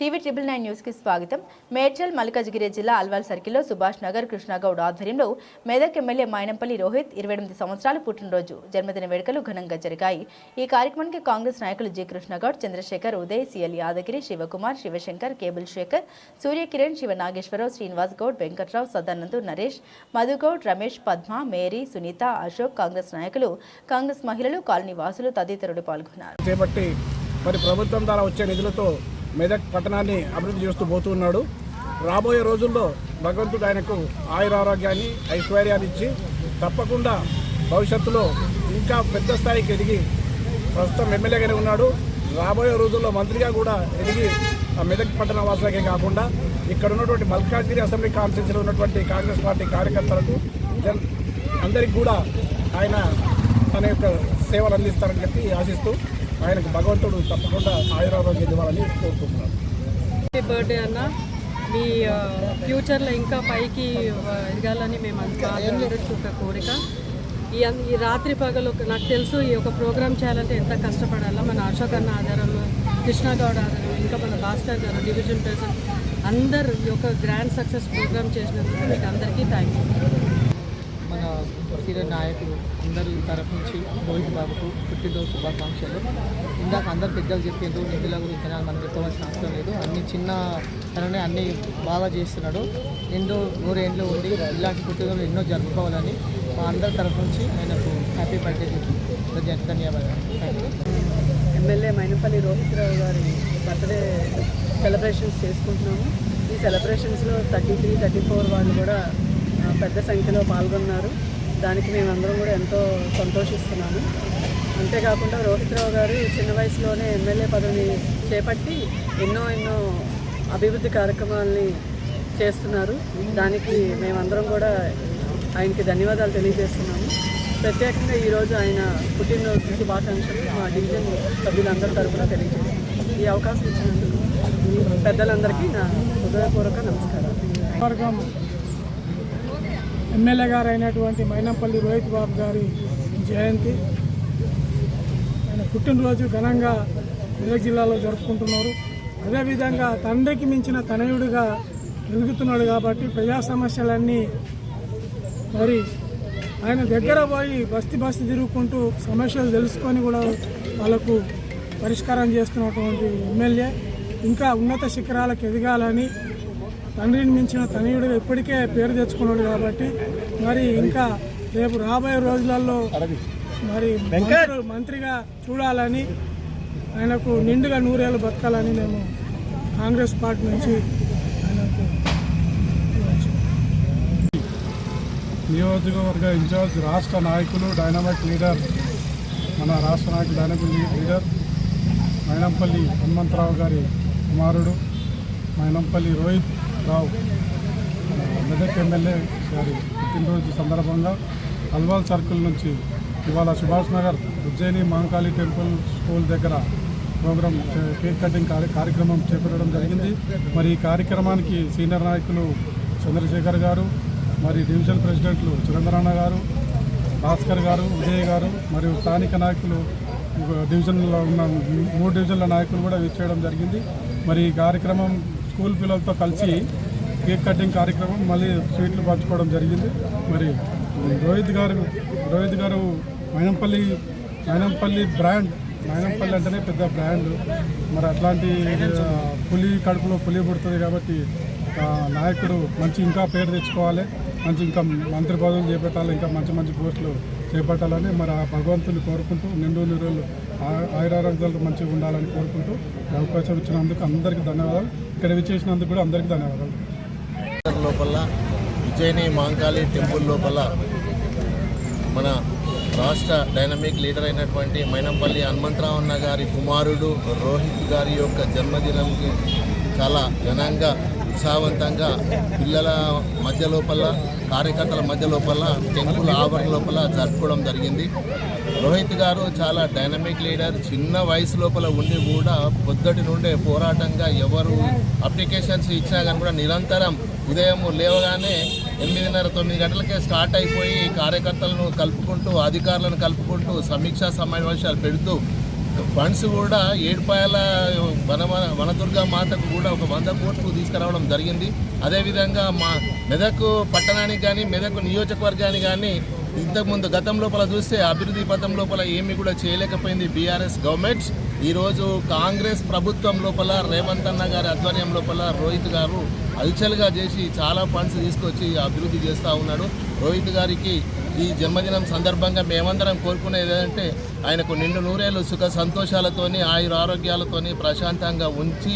TV triple nine న్యూస్కి స్వాగతం. మేడ్చల్ మల్కాజ్గిరి జిల్లా అల్వాల్ సర్కిల్లో సుభాష్ నగర్ కృష్ణగౌడ్ ఆధ్వర్యంలో మెదక్ ఎమ్మెల్యే మైనంపల్లి రోహిత్ ఇరవై ఎనిమిది సంవత్సరాల పుట్టినరోజు. జన్మదిన వేడుకలు ఘనంగా జరిగాయి. ఈ కార్యక్రమానికి కాంగ్రెస్ నాయకులు G. Krishnagoud Chandrashekar Uday CL Yadagiri Shivakumar Shivashankar cable Shekar Suryakiran Shiva Nageswararao Srinivas Goud Venkatrao Sadanand Naresh Madhugoud Ramesh Padma Mary Sunitha Ashok Congress నాయకులు కాంగ్రెస్ మహిళలు కాలనీ వాసులు తదితరులు పాల్గొన్నారు. చేపట్టి మరి ప్రభుత్వం ద్వారా వచ్చే నిధులతో మెదక్ పట్టణాన్ని అభివృద్ధి చేస్తూ పోతూ ఉన్నాడు రాబోయే రోజుల్లో భగవంతుడు ఆయనకు ఆయురారోగ్యాన్ని ఐశ్వర్యాన్ని ఇచ్చి తప్పకుండా భవిష్యత్తులో ఇంకా పెద్ద స్థాయికి ఎదిగి ప్రస్తుతం ఎమ్మెల్యేగానే ఉన్నాడు. రాబోయే రోజుల్లో మంత్రిగా కూడా ఎదిగి ఆ మెదక్ పట్టణ వాసులకే కాకుండా ఇక్కడ ఉన్నటువంటి మల్కాజ్గిరి అసెంబ్లీ కాన్స్టిట్యూన్సీలో ఉన్నటువంటి కాంగ్రెస్ పార్టీ కార్యకర్తలకు జన్ అందరికి కూడా ఆయన తన యొక్క సేవలు అందిస్తారని చెప్పి ఆశిస్తూ ఆయనకు భగవంతుడు తప్పకుండా ఆయురారోగ్యం ఇవ్వాలని కోరుకుంటున్నాను బర్త్డే అన్న. మీ ఫ్యూచర్లో ఇంకా పైకి ఎదగాలని మేము అంతా కోరిక. ఈ ఈ రాత్రి పగలు నాకు తెలుసు ఈ యొక్క ప్రోగ్రామ్ చేయాలంటే ఎంత కష్టపడాలో. మన అశోక్ అన్న ఆధారం కృష్ణగౌడ్ ఆధారం ఇంకా మన భాస్కర్ గారు డివిజన్ ప్రెసిడెంట్ అందరు ఈ యొక్క గ్రాండ్ సక్సెస్ ప్రోగ్రామ్ చేసినందుకు మీకు అందరికీ థ్యాంక్ యూ మన సీనియర్ నాయకులు అందరి తరఫు నుంచి రోహిత్ బాబుకు పుట్టినరోజు శుభాకాంక్షలు. ఇందాక అందరు పెద్దలు చెప్పేందుకు నిధుల గురించి మనం చెప్పవలసిన అవసరం లేదు. అన్ని చిన్న తననే అన్ని బాగా చేస్తున్నాడు. ఎన్నో నూరేండ్లు ఉండి ఇలాంటి పుట్టినరోజులు ఎన్నో జరుపుకోవాలని మా అందరి తరఫు నుంచి ఆయనకు హ్యాపీ బర్త్డే చెప్పి ధన్యవాదాలు. Thank you MLA Mainapalli Rohit Rao గారి బర్త్డే సెలబ్రేషన్స్ చేసుకుంటున్నాము. ఈ సెలబ్రేషన్స్లో థర్టీ త్రీ థర్టీ ఫోర్ వాళ్ళు కూడా పెద్ద సంఖ్యలో పాల్గొన్నారు. దానికి మేమందరం కూడా ఎంతో సంతోషిస్తున్నాము. అంతేకాకుండా రోహిత్ రావు గారు చిన్న వయసులోనే ఎమ్మెల్యే పదవిని చేపట్టి ఎన్నో ఎన్నో అభివృద్ధి కార్యక్రమాలని చేస్తున్నారు. దానికి మేమందరం కూడా ఆయనకి ధన్యవాదాలు తెలియజేస్తున్నాము. ప్రత్యేకంగా ఈరోజు ఆయన పుట్టినరోజు శుభాకాంక్షలు మా డివిజన్ సభ్యులందరి తరఫున తెలియజేస్తున్నాం ఈ అవకాశం ఇచ్చినందుకు పెద్దలందరికీ నా హృదయపూర్వక నమస్కారాలు. ఎమ్మెల్యే గారు అయినటువంటి మైనంపల్లి రోహిత్ బాబు గారి జయంతి. ఆయన పుట్టినరోజు ఘనంగా మెదక్ జిల్లాలో జరుపుకుంటున్నారు. అదేవిధంగా తండ్రికి మించిన తనయుడిగా వెలుగుతున్నాడు కాబట్టి ప్రజా సమస్యలన్నీ మరి ఆయన దగ్గర పోయి బస్తి బస్తి తిరుగుకుంటూ సమస్యలు తెలుసుకొని కూడా వాళ్ళకు పరిష్కారం చేస్తున్నటువంటి ఎమ్మెల్యే. ఇంకా ఉన్నత శిఖరాలకు ఎదగాలని తండ్రిని మించిన తనయుడిగా ఇప్పటికే పేరు తెచ్చుకున్నాడు కాబట్టి మరి ఇంకా రేపు రాబోయే రోజులలో మరి మంత్రిగా చూడాలని ఆయనకు నిండుగా నూరేళ్ళు బతకాలని మేము కాంగ్రెస్ పార్టీ నుంచి ఆయనకు. నియోజకవర్గ ఇన్ఛార్జ్ రాష్ట్ర నాయకులు డైనమిక్ లీడర్ మన రాష్ట్ర నాయకులు డైనమిక్ లీడర్ మైనంపల్లి హనుమంతరావు గారి కుమారుడు మైనంపల్లి రోహిత్ రావు. మెదక్ ఎమ్మెల్యే గారి పుట్టినరోజు సందర్భంగా అల్వాల్ సర్కిల్ నుంచి ఇవాళ సుభాష్ నగర్ ఉజ్జయిని మహంకాళి టెంపుల్ స్కూల్ దగ్గర ప్రోగ్రాం కేక్ కటింగ్ కార్య- కార్యక్రమం చేపట్టడం జరిగింది. మరి ఈ కార్యక్రమానికి సీనియర్ నాయకులు చంద్రశేఖర్ గారు మరి డివిజన్ ప్రెసిడెంట్లు చిరంధరన్న గారు భాస్కర్ గారు విజయ్ గారు మరియు స్థానిక నాయకులు డివిజన్లో ఉన్న మూడు డివిజన్ల నాయకులు కూడా విచ్చేయడం జరిగింది. మరి ఈ కార్యక్రమం స్కూల్ పిల్లలతో కలిసి కేక్ కటింగ్ కార్యక్రమం మళ్ళీ స్వీట్లు పంచుకోవడం జరిగింది. మరి రోహిత్ గారు రోహిత్ గారు మైనంపల్లి మైనంపల్లి బ్రాండ్ మైనంపల్లి అంటేనే పెద్ద బ్రాండ్. మరి అట్లాంటి పులి కడుపులో పులి పుడుతుంది కాబట్టి నాయకుడు మంచి ఇంకా పేరు తెచ్చుకోవాలి మంచి ఇంకా మంత్రి పదవులు చేపట్టాలి ఇంకా మంచి మంచి పోస్టులు చేపట్టాలని మరి ఆ భగవంతుని కోరుకుంటూ నిండు నిరులు ఆయురారోగ్యాలు మంచిగా ఉండాలని కోరుకుంటూ అవకాశం ఇచ్చినందుకు అందరికీ ధన్యవాదాలు. ఇక్కడ విచ్చేసినందుకు కూడా అందరికీ ధన్యవాదాలు. లోపల విజయని మాంకాళి టెంపుల్ లోపల మన రాష్ట్ర డైనమిక్ లీడర్ అయినటువంటి మైనంపల్లి హనుమంతరావు అన్న గారి కుమారుడు రోహిత్ గారి యొక్క జన్మదినంకి చాలా ఘనంగా ఉత్సాహవంతంగా పిల్లల మధ్య లోపల కార్యకర్తల మధ్య లోపల టెంపుల్ ఆవరణ లోపల జరుపుకోవడం జరిగింది. రోహిత్ గారు చాలా డైనమిక్ లీడర్ చిన్న వయసు లోపల ఉండి కూడా పొద్దుటి నుండే పోరాటంగా ఎవరు అప్లికేషన్స్ ఇచ్చినా కానీ కూడా నిరంతరం ఉదయం లేవగానే ఎనిమిదిన్నర తొమ్మిది గంటలకే స్టార్ట్ అయిపోయి కార్యకర్తలను కలుపుకుంటూ అధికారులను కలుపుకుంటూ సమీక్షా సమావేశాలు పెడుతూ ఫండ్స్ కూడా ఏడుపాయల వన వనదుర్గ మాతకు కూడా ఒక వంద కోట్లు తీసుకురావడం జరిగింది. అదేవిధంగా మా మెదక్ పట్టణానికి కానీ మెదక్ నియోజకవర్గానికి కానీ ఇంతకుముందు గతం లోపల చూస్తే అభివృద్ధి పథం లోపల ఏమీ కూడా చేయలేకపోయింది బీఆర్ఎస్ గవర్నమెంట్. ఈరోజు కాంగ్రెస్ ప్రభుత్వం లోపల రేవంత్ అన్న గారి ఆధ్వర్యం లోపల రోహిత్ గారు అల్చల్గా చేసి చాలా ఫండ్స్ తీసుకొచ్చి అభివృద్ధి చేస్తూ ఉన్నాడు. రోహిత్ గారికి ఈ జన్మదినం సందర్భంగా మేమందరం కోరుకునేది ఏంటంటే ఆయనకు నిండు నూరేళ్ళు సుఖ సంతోషాలతోని ఆయుర ఆరోగ్యాలతోని ప్రశాంతంగా ఉంచి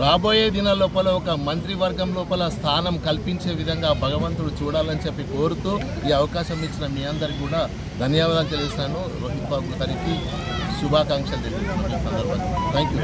రాబోయే దినాల లోపల ఒక మంత్రివర్గం లోపల స్థానం కల్పించే విధంగా భగవంతుడు చూడాలని చెప్పి కోరుతూ ఈ అవకాశం ఇచ్చిన మీ అందరికి కూడా ధన్యవాదాలు తెలుస్తాను రోహిత్ బాబు గారికి శుభాకాంక్షలు తెలియజేస్తున్నాను. ఈ సందర్భంగా. Thank you